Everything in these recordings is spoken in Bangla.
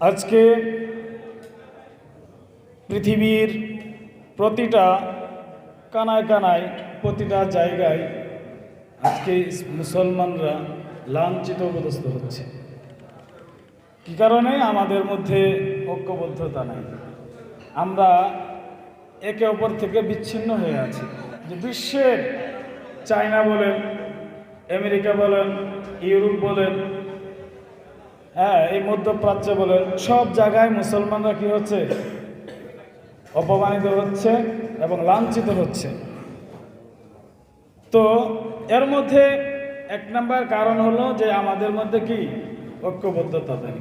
আজকে পৃথিবীর প্রতিটা কানায় কানায়, প্রতিটা জায়গায় আজকে মুসলমানরা লাঞ্ছিত অবদস্ত হচ্ছে। কি কারণে? আমাদের মধ্যে ঐক্যবদ্ধতা নাই। আমরা একে অপর থেকে বিচ্ছিন্ন হয়ে আছি। যে বিশ্বের চায়না বলেন, আমেরিকা বলেন, ইউরোপ বলেন হ্যাঁ এই মধ্যপ্রাচ্য বলেন, সব জায়গায় মুসলমানরা কি হচ্ছে? অপমানিত হচ্ছে এবং লাঞ্ছিত হচ্ছে। তো এর মধ্যে এক নম্বর কারণ হলো যে আমাদের মধ্যে কি? ঐক্যবদ্ধতা নেই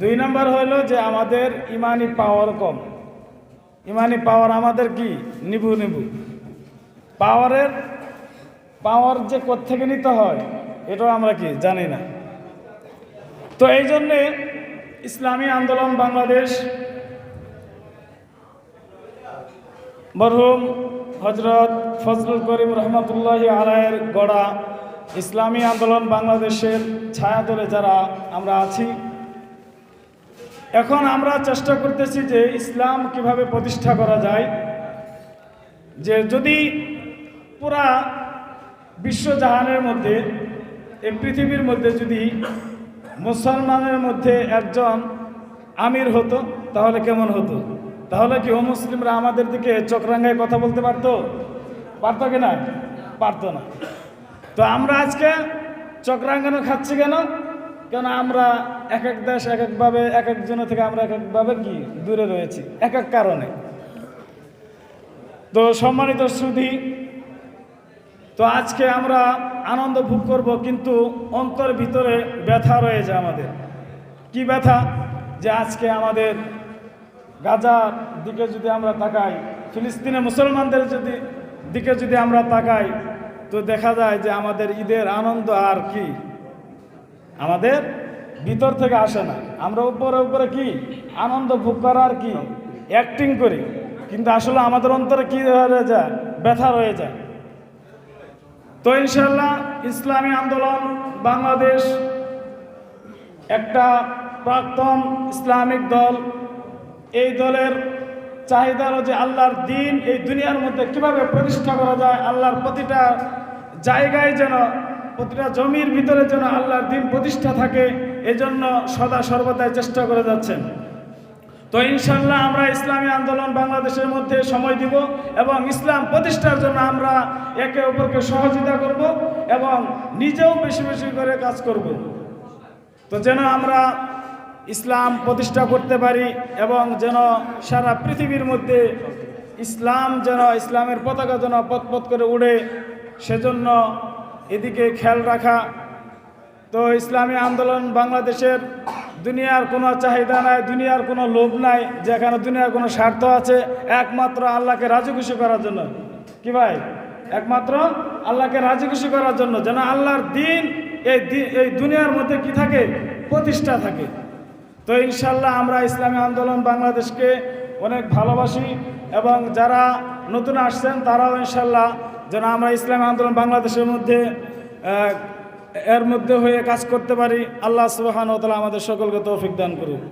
দুই নম্বর হলো যে আমাদের ইমানি পাওয়ার কম। ইমানি পাওয়ার আমাদের কি? নিবু নিবু। পাওয়ারের, পাওয়ার যে কোত্থেকে নিতে হয়, এটাও আমরা কি জানি না। তো এই জন্যে ইসলামী আন্দোলন বাংলাদেশ মরহুম হজরত ফজলুল করিম রহমতুল্লাহ আলায়ের গড়া ইসলামী আন্দোলন বাংলাদেশের ছায়াতলে যারা আমরা আছি। এখন আমরা চেষ্টা করতেছি যে ইসলাম কীভাবে প্রতিষ্ঠা করা যায়, যে যদি পুরা বিশ্বজাহানের মধ্যে, এই পৃথিবীর মধ্যে যদি মুসলমানের মধ্যে একজন আমির হতো, তাহলে কেমন হতো? তাহলে কি ও মুসলিমরা আমাদের দিকে চক্রাঙ্গায় কথা বলতে পারতো? পারতো কি না? পারতো না। তো আমরা আজকে চক্রাঙ্গানো খাচ্ছি কেন? কেন আমরা এক এক দেশ এক একভাবে এক একজনের থেকে আমরা এক একভাবে কি দূরে রয়েছি? এক এক কারণে। তো সম্মানিত শ্রুতি তো আজকে আমরা আনন্দ ভোগ করব, কিন্তু অন্তর ভিতরে ব্যথা রয়েছে আমাদের। কি ব্যথা? যে আজকে আমাদের গাজার দিকে যদি আমরা তাকাই, ফিলিস্তিনে মুসলমানদের যদি দিকে যদি আমরা তাকাই, তো দেখা যায় যে আমাদের ঈদের আনন্দ আর কি? আমাদের ভিতর থেকে আসে না। আমরা উপরে উপরে কি? আনন্দ ভোগ করার কি? অ্যাক্টিং করি। কিন্তু আসলে আমাদের অন্তরে কি হয়ে যায়? ব্যথা রয়ে যায়। তো ইনশাল্লাহ ইসলামী আন্দোলন বাংলাদেশ একটা প্রাক্তন ইসলামিক দল। এই দলের চাহিদা হলো যে আল্লাহর দিন এই দুনিয়ার মধ্যে কীভাবে প্রতিষ্ঠা করা যায়, আল্লাহর প্রতিটা জায়গায় যেন, প্রতিটা জমির ভিতরে যেন আল্লাহর দিন প্রতিষ্ঠা থাকে, এজন্য সদা সর্বদাই চেষ্টা করে যাচ্ছেন। তো ইনশাল্লাহ আমরা ইসলামী আন্দোলন বাংলাদেশের মধ্যে সময় দিব এবং ইসলাম প্রতিষ্ঠার জন্য আমরা একে অপরকে সহযোগিতা করব এবং নিজেও বেশি বেশি করে কাজ করব। তো যেন আমরা ইসলাম প্রতিষ্ঠা করতে পারি এবং যেন সারা পৃথিবীর মধ্যে ইসলাম যেন ইসলামের পতাকা যেন পথপথ করে উড়ে, সেজন্য এদিকে খেয়াল রাখা। তো ইসলামী আন্দোলন বাংলাদেশের দুনিয়ার কোনো চাহিদা নাই, দুনিয়ার কোনো লোভ নাই, যেখানে দুনিয়ার কোনো স্বার্থ আছে, একমাত্র আল্লাহকে রাজি খুশি করার জন্য। কি ভাই? একমাত্র আল্লাহকে রাজি খুশি করার জন্য, যেন আল্লাহর দিন, এই এই দুনিয়ার মধ্যে কি থাকে? প্রতিষ্ঠা থাকে। তো ইনশাল্লাহ আমরা ইসলামী আন্দোলন বাংলাদেশকে অনেক ভালোবাসি এবং যারা নতুন আসছেন তারাও ইনশাল্লাহ যেন আমরা ইসলামী আন্দোলন বাংলাদেশের মধ্যে এর মধ্যে হয়ে কাজ করতে পারি। আল্লাহ সুবাহান ও তালা আমাদের সকলকে তৌফিক দান করুন